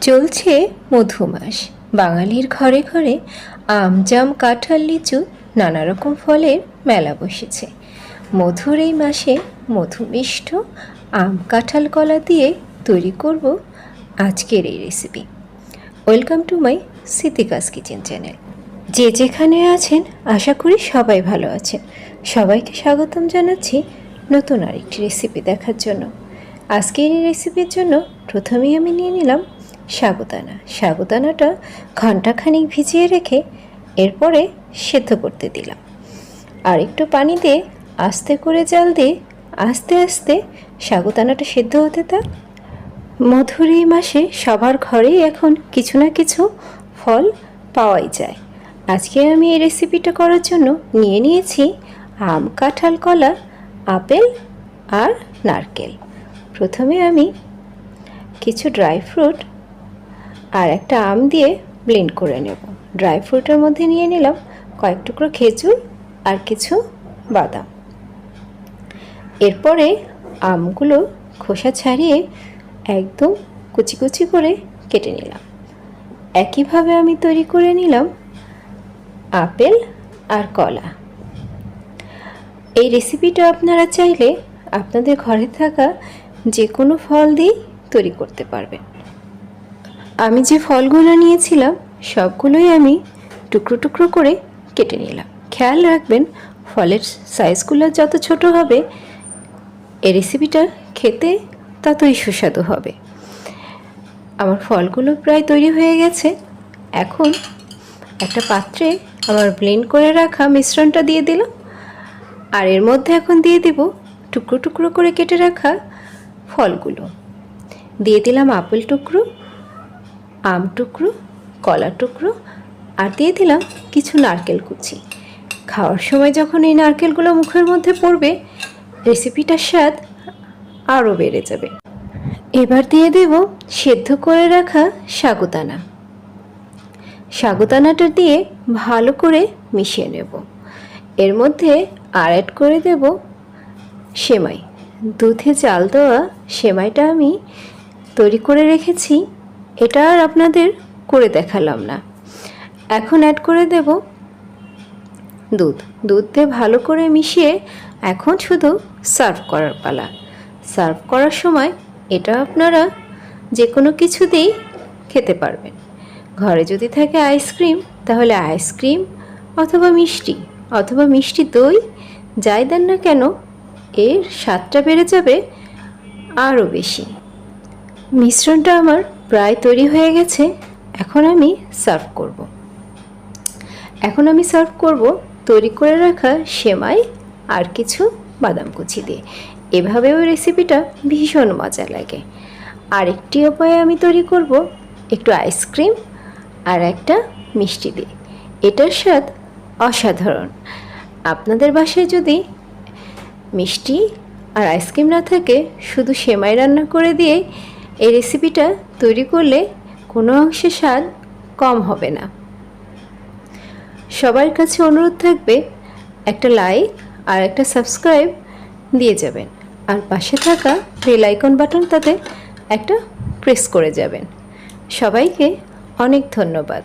চলছে মধুমাস। বাঙালির ঘরে ঘরে আম, জাম, কাঁঠাল, লিচু নানা রকম ফলের মেলা বসেছে। মধুর এই মাসে মধুমিষ্ট আম, কাঁঠাল কলা দিয়ে তৈরি করব আজকের এই রেসিপি ওয়েলকাম টু মাই সিতিকাস কিচেন চ্যানেল যে যেখানে আছেন, আশা করি সবাই ভালো আছেন। সবাইকে স্বাগতম জানাচ্ছি নতুন আরেকটি রেসিপি দেখার জন্য। আজকের এই রেসিপির জন্য প্রথমেই আমি নিয়ে নিলাম সাগুদানা সাগুদানাটা ঘন্টাখানিক ভিজিয়ে রেখে এরপরে সেদ্ধ করতে দিলাম। আর একটু পানি দিয়ে আস্তে করে জাল দিয়ে আস্তে আস্তে সাগুদানাটা সেদ্ধ হতে থাক। মধুর এই মাসে সবার ঘরেই এখন কিছু না কিছু ফল পাওয়াই যায়। আজকে আমি এই রেসিপিটা করার জন্য নিয়ে নিয়েছি আম, কাঁঠাল, কলা, আপেল আর নারকেল। প্রথমে আমি কিছু ড্রাই ফ্রুট আর একটা আম দিয়ে ব্লেন্ড করে নেব। ড্রাই ফ্রুটের মধ্যে নিয়ে নিলাম কয়েক টুকরো খেজুর আর কিছু বাদাম। এরপরে আমগুলো খোসা ছাড়িয়ে একদম কুচি কুচি করে কেটে নিলাম। একইভাবে আমি তৈরি করে নিলাম আপেল আর কলা। এই রেসিপিটা আপনারা চাইলে আপনাদের ঘরে থাকা যে কোনো ফল দিয়েই তৈরি করতে পারবেন। আমি যে ফলগুলো নিয়েছিলাম, সবগুলোই আমি টুকরো টুকরো করে কেটে নিলাম। খেয়াল রাখবেন, ফলের সাইজগুলো যত ছোট হবে, এই রেসিপিটা খেতে ততই সুস্বাদু হবে। আমার ফলগুলো প্রায় তৈরি হয়ে গেছে। এখন একটা পাত্রে আমার ব্লেন্ড করে রাখা মিশ্রণটা দিয়ে দিলাম। আর এর মধ্যে এখন দিয়ে দেব টুকরো টুকরো করে কেটে রাখা ফলগুলো। দিয়ে দিলাম আপেল টুকরো। আম টুকরো, কলা টুকরো আর দিয়ে দিলাম কিছু নারকেল কুচি। খাওয়ার সময় যখন এই নারকেলগুলো মুখের মধ্যে পড়বে, রেসিপিটার স্বাদ আরও বেড়ে যাবে। এবার দিয়ে দেব সেদ্ধ করে রাখা সাগুদানা সাগুদানাটা দিয়ে ভালো করে মিশিয়ে নেব। এর মধ্যে আর অ্যাড করে দেব সেমাই। দুধে চাল দেওয়া সেমাইটা আমি তৈরি করে রেখেছি। এটা আর আপনাদের করে দেখালাম না। এখন অ্যাড করে দেব দুধ। দুধ দিয়ে ভালো করে মিশিয়ে এখন শুধু সার্ভ করার পালা। সার্ভ করার সময় এটা আপনারা যে কোনো কিছু দিয়েই খেতে পারবেন। ঘরে যদি থাকে আইসক্রিম তাহলে আইসক্রিম অথবা মিষ্টি অথবা মিষ্টি দই, যাই দেন না কেন, এর স্বাদটা বেড়ে যাবে আরও বেশি। মিশ্রণটা আমার প্রায় তৈরি হয়ে গেছে, এখন আমি সার্ভ করব। এখন আমি সার্ভ করব তৈরি করে রাখা সেমাই আর কিছু বাদাম কুচি দিয়ে। এভাবেও রেসিপিটা ভীষণ মজা লাগে। আরেকটি উপায়ে আমি তৈরি করব একটু আইসক্রিম আর একটা মিষ্টি দিয়ে। এটার স্বাদ অসাধারণ। আপনাদের বাসায় যদি মিষ্টি আর আইসক্রিম না থাকে, শুধু সেমাই রান্না করে দিয়ে এই রেসিপিটা তৈরি করলে কোনো অংশে স্বাদ কম হবে না। সবার কাছে অনুরোধ থাকবে, একটা লাইক আর একটা সাবস্ক্রাইব দিয়ে যাবেন। আর পাশে থাকা বেল আইকন বাটন তাতে একটা প্রেস করে যাবেন। সবাইকে অনেক ধন্যবাদ।